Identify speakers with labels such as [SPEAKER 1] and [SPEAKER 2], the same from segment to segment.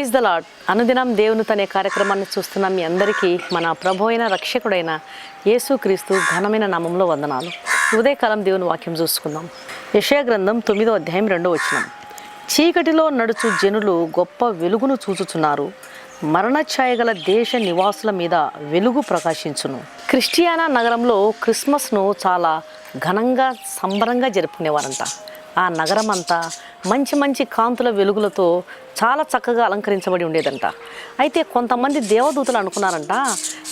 [SPEAKER 1] Praise the lord అనుదినం దేవుని తనే కార్యక్రమాన్ని చూస్తున్న మీ అందరికీ మన ప్రభు అయిన రక్షకుడైన యేసుక్రీస్తు ఘనమైన నామంలో వందనాలు. ఉదయకాలం దేవుని వాక్యం చూసుకుందాం. యెషయా గ్రంథం తొమ్మిదో అధ్యాయం రెండో వచనం. చీకటిలో నడుచు జనులు గొప్ప వెలుగును చూచుచున్నారు. మరణఛాయ దేశ నివాసుల మీద వెలుగు ప్రకాశించును. క్రిస్టియానా నగరంలో క్రిస్మస్ను చాలా ఘనంగా సంబరంగా జరుపుకునేవారంట. ఆ నగరం అంతా మంచి మంచి కాంతుల వెలుగులతో చాలా చక్కగా అలంకరించబడి ఉండేదంట. అయితే కొంతమంది దేవదూతలు అనుకున్నారంట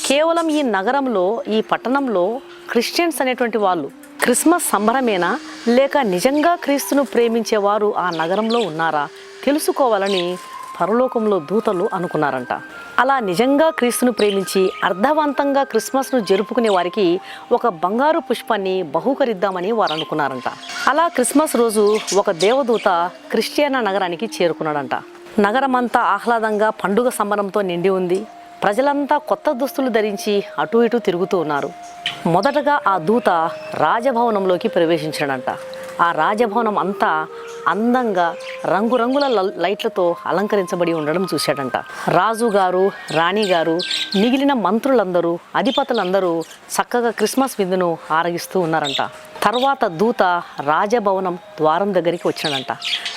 [SPEAKER 1] కేవలం ఈ నగరంలో ఈ పట్టణంలో క్రిస్టియన్స్ అనేటువంటి వాళ్ళు క్రిస్మస్ సంబరమేనా? లేక నిజంగా క్రీస్తును ప్రేమించేవారు ఆ నగరంలో ఉన్నారా? తెలుసుకోవాలని పరలోకంలో దూతలు అనుకున్నారంట. అలా నిజంగా క్రీస్తును ప్రేమించి అర్థవంతంగా క్రిస్మస్ను జరుపుకునే వారికి ఒక బంగారు పుష్పాన్ని బహూకరిద్దామని వారు అనుకున్నారంట. అలా క్రిస్మస్ రోజు ఒక దేవదూత క్రిస్టియానా నగరానికి చేరుకున్నాడంట. నగరమంతా ఆహ్లాదంగా పండుగ సంబరంతో నిండి ఉంది. ప్రజలంతా కొత్త దుస్తులు ధరించి అటు ఇటు తిరుగుతూ ఉన్నారు. మొదటగా ఆ దూత రాజభవనంలోకి ప్రవేశించాడంట. ఆ రాజభవనం అంతా అందంగా రంగురంగుల లైట్లతో అలంకరించబడి ఉండడం చూశాడంట. రాజుగారు రాణిగారు మిగిలిన మంత్రులందరూ అధిపతులందరూ చక్కగా క్రిస్మస్ విందును ఆరగిస్తూ ఉన్నారంట. తర్వాత దూత రాజభవనం ద్వారం దగ్గరికి వచ్చాడంట.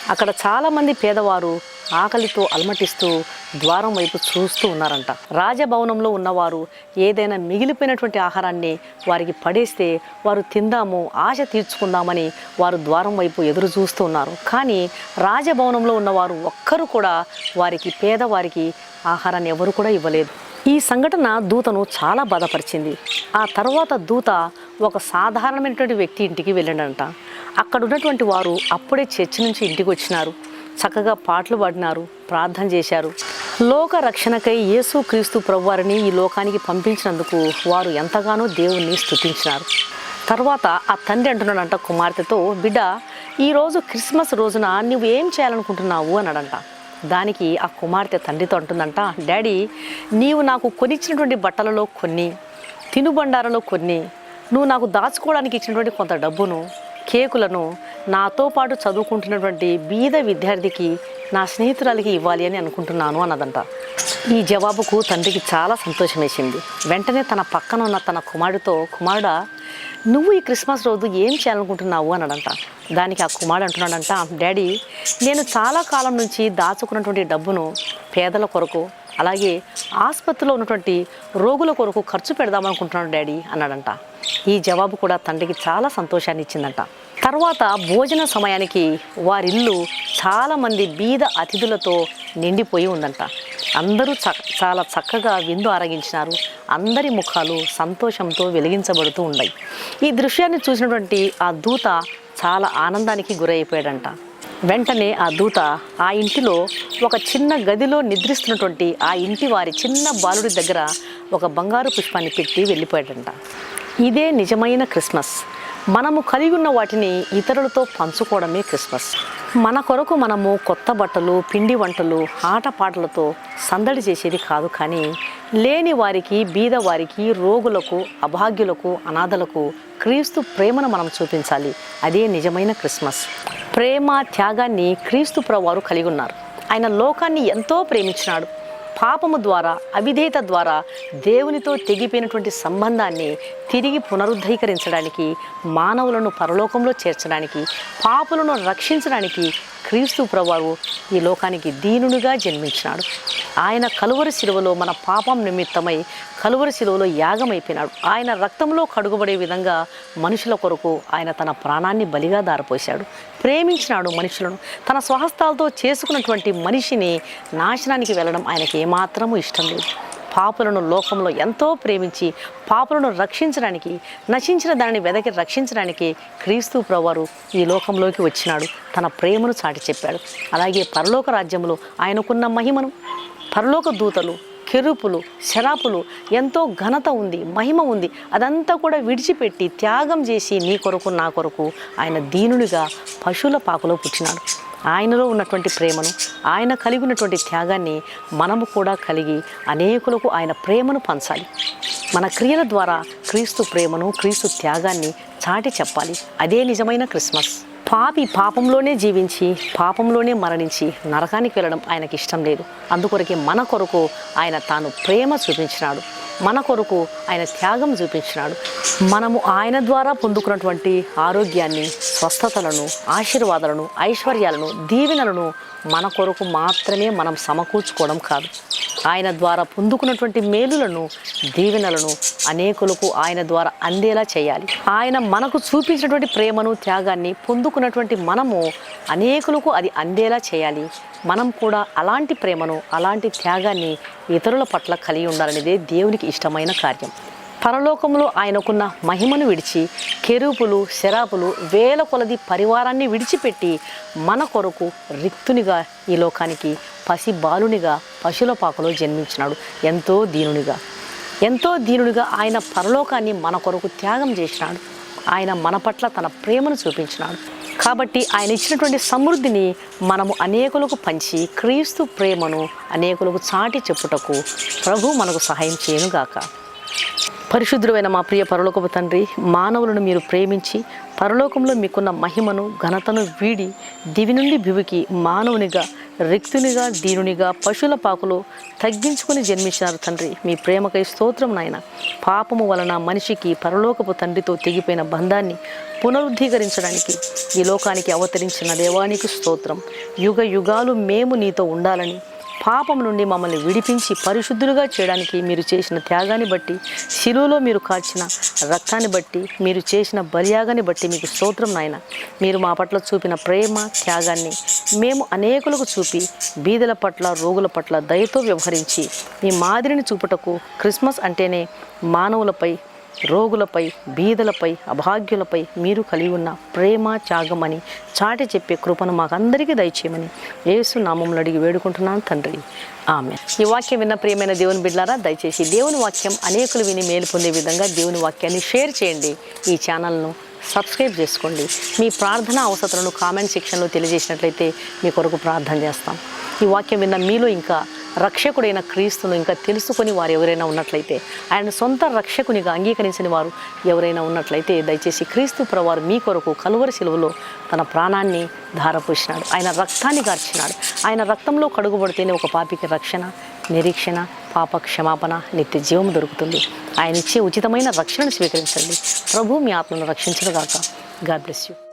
[SPEAKER 1] అక్కడ చాలామంది పేదవారు ఆకలితో అలమటిస్తూ ద్వారం వైపు చూస్తూ ఉన్నారంట. రాజభవనంలో ఉన్నవారు ఏదైనా మిగిలిపోయినటువంటి ఆహారాన్ని వారికి పడేస్తే వారు తిందాము ఆశ తీర్చుకుందామని వారు ద్వారం వైపు ఎదురు చూస్తూ ఉన్నారు. కానీ రాజభవనంలో ఉన్నవారు ఒక్కరు కూడా వారికి పేదవారికి ఆహారాన్ని ఎవరు కూడా ఇవ్వలేదు. ఈ సంఘటన దూతను చాలా బాధపరిచింది. ఆ తర్వాత దూత ఒక సాధారణమైనటువంటి వ్యక్తి ఇంటికి వెళ్ళాడంట. అక్కడ ఉన్నటువంటి వారు అప్పుడే చర్చి నుంచి ఇంటికి వచ్చినారు. చక్కగా పాటలు పాడినారు ప్రార్థన చేశారు. లోక రక్షణకై యేసు క్రీస్తు ప్రభువారిని ఈ లోకానికి పంపించినందుకు వారు ఎంతగానో దేవుణ్ణి స్తుతించినారు. తర్వాత ఆ తండ్రి అంటున్నాడంట కుమార్తెతో బిడ్డ ఈరోజు క్రిస్మస్ రోజున నువ్వు ఏం చేయాలనుకుంటున్నావు? అన్నాడంట. దానికి ఆ కుమార్తె తండ్రితో అంటుందంట డాడీ నీవు నాకు కొనిచ్చినటువంటి బట్టలలో కొన్ని తినుబండారలో కొన్ని నువ్వు నాకు దాచుకోవడానికి ఇచ్చినటువంటి కొంత డబ్బును కేకులను నాతో పాటు చదువుకుంటున్నటువంటి బీద విద్యార్థికి నా స్నేహితురాలికి ఇవ్వాలి అని అనుకుంటున్నాను అన్నదంట. ఈ జవాబుకు తండ్రికి చాలా సంతోషం వేసింది వెంటనే తన పక్కన ఉన్న తన కుమారుడితో కుమారుడా నువ్వు ఈ క్రిస్మస్ రోజు ఏం చేయాలనుకుంటున్నావు? అన్నాడంట. దానికి ఆ కుమారుడు అంటున్నాడంట డాడీ నేను చాలా కాలం నుంచి దాచుకున్నటువంటి డబ్బును పేదల కొరకు అలాగే ఆసుపత్రిలో ఉన్నటువంటి రోగుల కొరకు ఖర్చు పెడదామనుకుంటున్నాను డాడీ అన్నాడంట. ఈ జవాబు కూడా తండ్రికి చాలా సంతోషాన్ని ఇచ్చిందంట. తర్వాత భోజన సమయానికి వారిల్లు చాలామంది బీద అతిథులతో నిండిపోయి ఉందంట. అందరూ చ చాలా చక్కగా విందు ఆరగించినారు. అందరి ముఖాలు సంతోషంతో వెలిగించబడుతూ ఉన్నాయి. ఈ దృశ్యాన్ని చూసినటువంటి ఆ దూత చాలా ఆనందానికి గురైపోయాడంట. వెంటనే ఆ దూత ఆ ఇంటిలో ఒక చిన్న గదిలో నిద్రిస్తున్నటువంటి ఆ ఇంటి వారి చిన్న బాలుడి దగ్గర ఒక బంగారు పుష్పాన్ని పెట్టి వెళ్ళిపోయాడంట. ఇదే నిజమైన క్రిస్మస్. మనము కలిగి ఉన్న వాటిని ఇతరులతో పంచుకోవడమే క్రిస్మస్. మన కొరకు మనము కొత్త బట్టలు పిండి వంటలు ఆటపాటలతో సందడి చేసేది కాదు కానీ లేని వారికి బీద వారికి రోగులకు అభాగ్యులకు అనాథలకు క్రీస్తు ప్రేమను మనం చూపించాలి. అదే నిజమైన క్రిస్మస్. ప్రేమ త్యాగాన్ని క్రీస్తు ప్రవారు కలిగి ఉన్నారు. ఆయన లోకాన్ని ఎంతో ప్రేమించినాడు. పాపము ద్వారా అవిధేయత ద్వారా దేవునితో తెగిపోయినటువంటి సంబంధాన్ని తిరిగి పునరుద్ధరీకరించడానికి మానవులను పరలోకంలో చేర్చడానికి పాపులను రక్షించడానికి క్రీస్తు ప్రభువు ఈ లోకానికి దీనునిగా జన్మించినాడు. ఆయన కలువరి శిలువలో మన పాపం నిమిత్తమై కలువరి శిలువలో యాగమైపోయినాడు. ఆయన రక్తంలో కడుగుబడే విధంగా మనుషుల కొరకు ఆయన తన ప్రాణాన్ని బలిగా దారపోశాడు. ప్రేమించినాడు మనుషులను. తన స్వహస్తాలతో చేసుకున్నటువంటి మనిషిని నాశనానికి వెళ్ళడం ఆయనకి ఏమాత్రము ఇష్టం లేదు. పాపులను లోకంలో ఎంతో ప్రేమించి పాపులను రక్షించడానికి నశించిన దానిని వెదకి రక్షించడానికి క్రీస్తు ప్రభువారు ఈ లోకంలోకి వచ్చినాడు. తన ప్రేమను చాటి చెప్పాడు. అలాగే పరలోక రాజ్యంలో ఆయనకున్న మహిమను పరలోక దూతలు కెరుపులు శరాపులు ఎంతో ఘనత ఉంది మహిమ ఉంది. అదంతా కూడా విడిచిపెట్టి త్యాగం చేసి నీ కొరకు నా కొరకు ఆయన దీనునిగా పశువుల పాకలో పుట్టినాడు. ఆయనలో ఉన్నటువంటి ప్రేమను ఆయన కలిగి ఉన్నటువంటి త్యాగాన్ని మనము కూడా కలిగి అనేకులకు ఆయన ప్రేమను పంచాలి. మన క్రియల ద్వారా క్రీస్తు ప్రేమను క్రీస్తు త్యాగాన్ని చాటి చెప్పాలి. అదే నిజమైన క్రిస్మస్. పాపి పాపంలోనే జీవించి పాపంలోనే మరణించి నరకానికి వెళ్ళడం ఆయనకి ఇష్టం లేదు. అందుకొరకే మన కొరకు ఆయన తాను ప్రేమ చూపించినాడు. మన కొరకు ఆయన త్యాగం చూపించినాడు. మనము ఆయన ద్వారా పొందుకున్నటువంటి ఆరోగ్యాన్ని స్వస్థతలను ఆశీర్వాదాలను ఐశ్వర్యాలను దీవెనలను మన కొరకు మాత్రమే మనం సమకూర్చుకోవడం కాదు. ఆయన ద్వారా పొందుకున్నటువంటి మేలులను దీవెనలను అనేకులకు ఆయన ద్వారా అందేలా చేయాలి. ఆయన మనకు చూపించినటువంటి ప్రేమను త్యాగాన్ని పొందుకున్నటువంటి మనము అనేకులకు అది అందేలా చేయాలి. మనం కూడా అలాంటి ప్రేమను అలాంటి త్యాగాన్ని ఇతరుల పట్ల కలిగి ఉండాలనేదే దేవునికి ఇష్టమైన కార్యం. పరలోకంలో ఆయనకున్న మహిమను విడిచి కెరూపులు శరాపులు వేల కొలది పరివారాన్ని విడిచిపెట్టి మన కొరకు రిక్తునిగా ఈ లోకానికి పసి బాలునిగా పశుల పాకలో జన్మించినాడు. ఎంతో దీనునిగా. ఎంతో దీనునిగా ఆయన పరలోకాన్ని మన కొరకు త్యాగం చేసినాడు. ఆయన మన పట్ల తన ప్రేమను చూపించినాడు. కాబట్టి ఆయన ఇచ్చినటువంటి సమృద్ధిని మనము అనేకులకు పంచి క్రీస్తు ప్రేమను అనేకులకు చాటి చెప్పుటకు ప్రభు మనకు సహాయం చేయనుగాక. పరిశుద్ధుడైన మా ప్రియ పరలోకపు తండ్రి మానవులను మీరు ప్రేమించి పరలోకంలో మీకున్న మహిమను ఘనతను వీడి దివి నుండి భివికి మానవునిగా రిక్తునిగా దీనునిగా పశువుల పాకులు తగ్గించుకుని జన్మించినారు తండ్రి. మీ ప్రేమకై స్తోత్రం నాయన. పాపము వలన మనిషికి పరలోకపు తండ్రితో తెగిపోయిన బంధాన్ని పునరుద్ధీకరించడానికి ఈ లోకానికి అవతరించిన దేవానికి స్తోత్రం. యుగ యుగాలు మేము నీతో ఉండాలని పాపం నుండి మమ్మల్ని విడిపించి పరిశుద్ధులుగా చేయడానికి మీరు చేసిన త్యాగాన్ని బట్టి శిలువలో మీరు కాచిన రక్తాన్ని బట్టి మీరు చేసిన బలియాగాన్ని బట్టి మీకు స్తోత్రం నాయన. మీరు మా పట్ల చూపిన ప్రేమ త్యాగాన్ని మేము అనేకులకు చూపి బీదల పట్ల రోగుల పట్ల దయతో వ్యవహరించి మీ మాదిరిని చూపుటకు క్రిస్మస్ అంటేనే మానవులపై రోగులపై బీదలపై అభాగ్యులపై మీరు కలిగి ఉన్న ప్రేమ త్యాగమని అని చాటి చెప్పే కృపను మాకందరికీ దయచేయమని యేసు నామంలో అడిగి వేడుకుంటున్నాను తండ్రి. ఆమె ఈ వాక్యం విన్న ప్రియమైన దేవుని బిడ్డారా దయచేసి దేవుని వాక్యం అనేకులు విని మేలు పొందే విధంగా దేవుని వాక్యాన్ని షేర్ చేయండి. ఈ ఛానల్ను సబ్స్క్రైబ్ చేసుకోండి. మీ ప్రార్థన అవసరాలను కామెంట్ సెక్షన్లో తెలియజేసినట్లయితే మీ కొరకు ప్రార్థన చేస్తాం. ఈ వాక్యం విన్న మీలో ఇంకా రక్షకుడైన క్రీస్తును ఇంకా తెలుసుకొని వారు ఎవరైనా ఉన్నట్లయితే ఆయన సొంత రక్షకునిగా అంగీకరించిన వారు ఎవరైనా ఉన్నట్లయితే దయచేసి క్రీస్తు ప్రవారు మీ కొరకు కలువరి శిలువలో తన ప్రాణాన్ని ధారపోసినాడు. ఆయన రక్తాన్ని గార్చినాడు. ఆయన రక్తంలో కడుగుబడితేనే ఒక పాపికి రక్షణ నిరీక్షణ పాప క్షమాపణ నిత్య జీవం దొరుకుతుంది. ఆయన ఇచ్చే ఉచితమైన రక్షణను స్వీకరించండి. ప్రభు మీ ఆత్మను రక్షించను గాక గాడ్ బ్లెస్ యూ.